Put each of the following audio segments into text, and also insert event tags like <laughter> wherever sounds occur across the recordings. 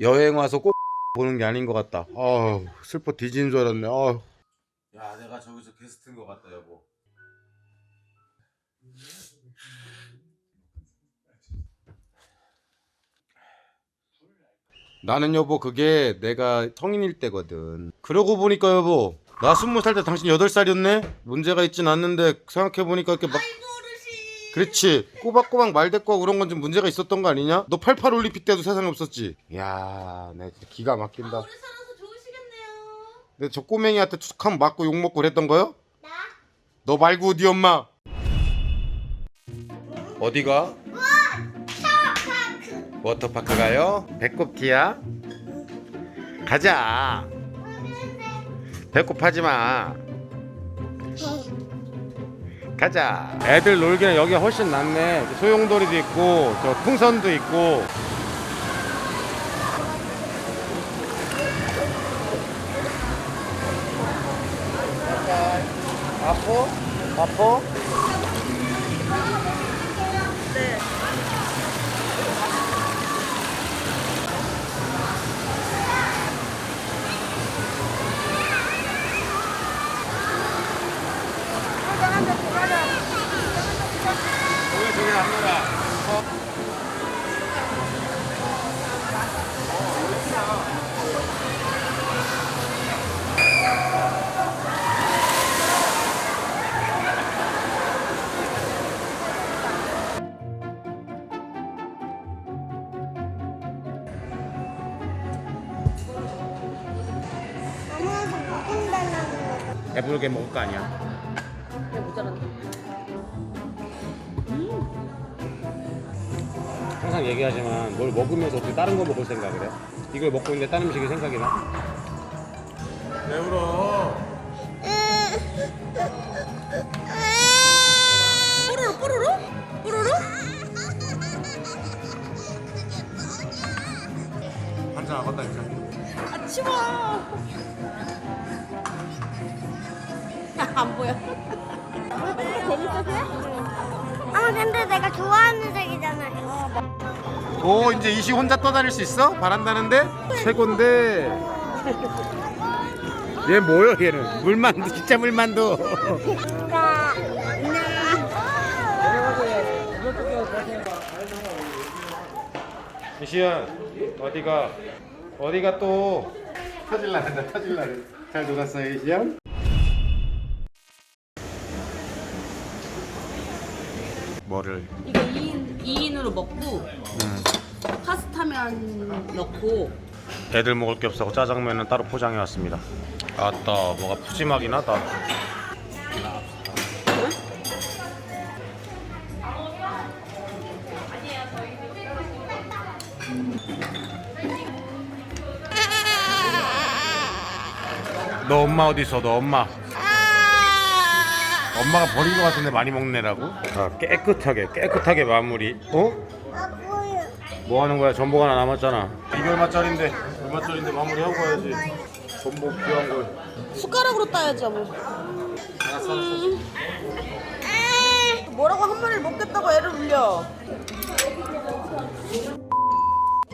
여행 와서 꼭 <laughs> 보는 게 아닌 것 같다. 아우 슬퍼 뒤지는 줄 알았네. 아우. 야 내가 저기서 게스트인 것 같다 여보. 나는 여보 그게 내가 성인일 때거든. 그러고 보니까 여보 나 스무 살 때 당신 여덟 살이었네. 문제가 있진 않는데 생각해 보니까 이렇게 막 그렇지 꼬박꼬박 말대꾸하고 그런 건 좀 문제가 있었던 거 아니냐? 너 88 올림픽 때도 세상에 없었지? 야, 내 진짜 기가 막힌다. 오래 살아서 좋으시겠네요. 근데 저 꼬맹이한테 툭하면 맞고 욕 먹고 그랬던 거요? 나? 너 말고 네 엄마. 어디가? 워터파크. 워터파크 가요? 배꼽 티야? 가자. 배꼽하지 마. 가자. 애들 놀기는 여기가 훨씬 낫네. 소용돌이도 있고, 저 풍선도 있고. 아포? 아포? 배부르게 먹을 거 아니야. 그래 모자란다. 항상 얘기하지만 뭘 먹으면서 어떻게 다른 거 먹을 생각을 해? 이걸 먹고 있는데 다른 음식이 생각이 나? 왜 울어? 안 보여. 아 근데 내가 좋아하는 색이잖아요. 오 이제 이시 혼자 떠다닐 수 있어? 바란다는데? 최곤데 얘 뭐야 얘는 물만두 진짜 물만두 나. 이시연 어디가 어디가 또 터질라 한다 터질라 잘 놀았어요 이시연? 뭐를? 이거 2인 2인으로 먹고 파스타면 넣고. 애들 먹을 게 없어서 짜장면은 따로 포장해 왔습니다. 아따 뭐가 푸짐하긴 하다. 너 엄마 어디 있어 너 엄마 엄마가 버린 것 같은데 많이 먹네라고? 아 깨끗하게 깨끗하게 마무리 어? 뭐 하는 거야? 전복 하나 남았잖아. 이게 얼마짜린데? 얼마짜린데 마무리하고 가야지. 전복 귀한 걸. 숟가락으로 따야지 뭐. 뭐라고 한 마리를 먹겠다고 애를 울려.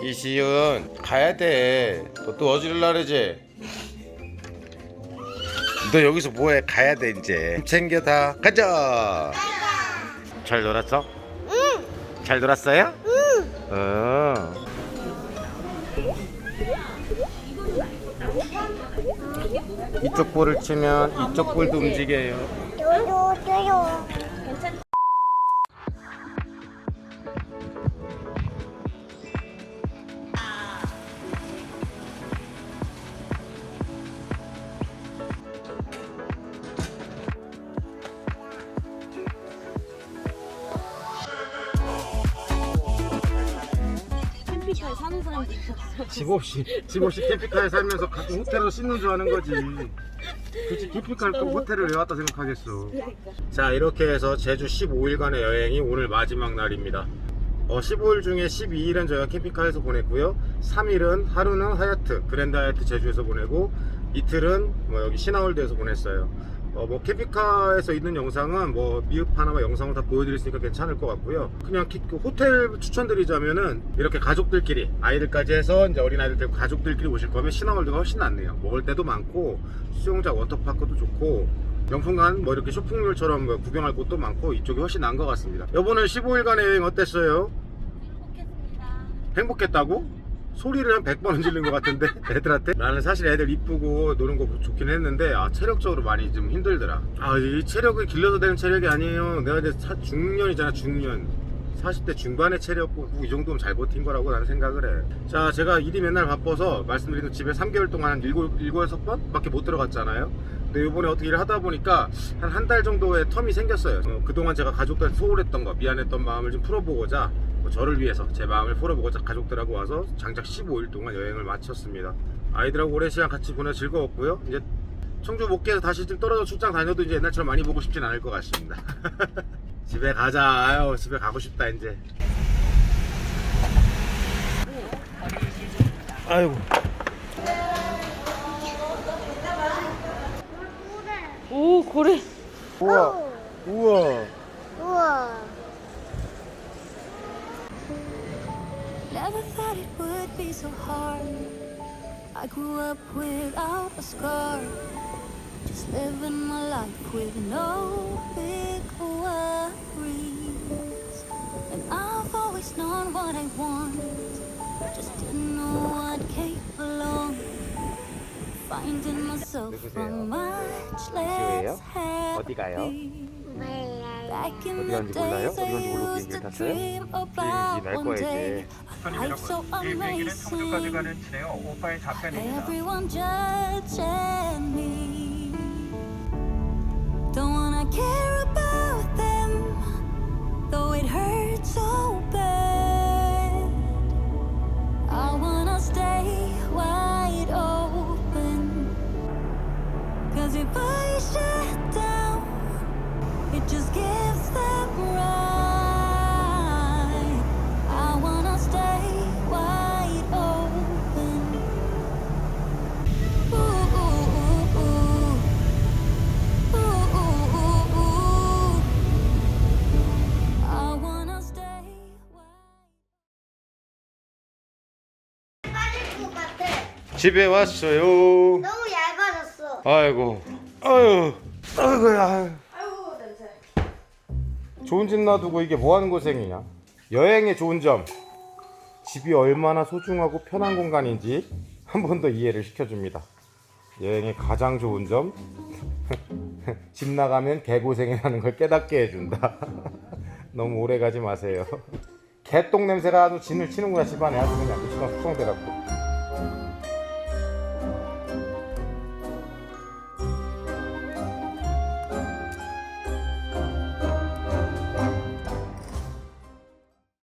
이시은 가야 돼. 너또 어지를라 그러지? 너 여기서 뭐해? 가야 돼 이제. 챙겨 다 가자. 잘 놀았어? 응. 잘 놀았어요? 응. 어. 이쪽 볼을 치면 이쪽 볼도 움직여요. 요요 요요. 캠핑카에 사는 사람들이 있어. 집 없이 집 없이 캠핑카에 살면서 가끔 호텔로 씻는 줄 아는 거지. 그치 캠핑카를 또 호텔을 왜 왔다 생각하겠어. 자 이렇게 해서 제주 15일간의 여행이 오늘 마지막 날입니다. 어, 15일 중에 12일은 저희가 캠핑카에서 보냈고요. 3일은 하루는 하얏트 그랜드 하얏트 제주에서 보내고 이틀은 뭐 여기 신화월드에서 보냈어요. 어, 뭐 캠핑카에서 있는 영상은 뭐 미흡 하나마 영상을 다 있으니까 괜찮을 것 같고요. 그냥 기- 그 호텔 추천드리자면은 이렇게 가족들끼리 아이들까지 해서 이제 어린 아이들 데리고 가족들끼리 오실 거면 신화월드가 훨씬 낫네요. 먹을 때도 많고 수영장 워터파크도 좋고 명품관 뭐 이렇게 쇼핑몰처럼 뭐 구경할 곳도 많고 이쪽이 훨씬 나은 것 같습니다. 이번에 15일간의 여행 어땠어요? 행복했다고? 소리를 한 100번은 지른 것 같은데 <laughs> 애들한테? 나는 사실 애들 이쁘고 노는 거 좋긴 했는데 아 체력적으로 많이 좀 힘들더라. 아 이 체력이 길러도 되는 체력이 아니에요. 내가 이제 차- 중년이잖아 중년. 40대 중반의 체력고 이 정도면 잘 버틴 거라고 나는 생각을 해 자 제가 일이 맨날 바빠서 말씀드린 집에 3개월 동안 한 7, 7, 6번 밖에 못 들어갔잖아요. 근데 이번에 어떻게 일을 하다 보니까 한 한 달 정도의 텀이 생겼어요. 어, 그동안 제가 가족들한테 소홀했던 거 미안했던 마음을 좀 풀어보고자 뭐 저를 위해서 제 마음을 풀어보고자 가족들하고 와서 장작 15일 동안 여행을 마쳤습니다. 아이들하고 오랜 시간 같이 보내 즐거웠고요. 이제 청주 목계에서 다시 좀 떨어져 출장 다녀도 이제 옛날처럼 많이 보고 싶진 않을 것 같습니다. <laughs> 집에 가자. 아유, 집에 가고 싶다 이제. 아이고. 오 고래. 우와. 우와. 우와. Never thought it would be so hard. I grew up without a scar. Just living my life with no big worries. And I've always known what I want. Just didn't know what came along. Finding myself from much less 어디 가요? happy. Back in 어디 the 가는지 몰라요? days 어디 I 가는지 모르고 used 비행기를 to 탔어요? dream 비행기 about 날 one 거야 day. 이제. Life so 이 비행기는 청주까지. 가는 진해요 오빠의 좌편입니다. Everyone judging me. Don't wanna care about 집에 왔어요. 너무 얇아졌어. 아이고. 아유. 아이고야. 아이고 냄새. 좋은 집 놔두고 이게 뭐 하는 고생이냐? 여행의 좋은 점. 집이 얼마나 소중하고 편한 공간인지 한 번 더 이해를 시켜줍니다. 여행의 가장 좋은 점. <laughs> 집 나가면 개고생이라는 걸 깨닫게 해준다. <laughs> 너무 오래 가지 마세요. <laughs> 개똥 냄새가 아주 진을 치는구나 집안에 아주 그냥 미치가 숙성돼갖고.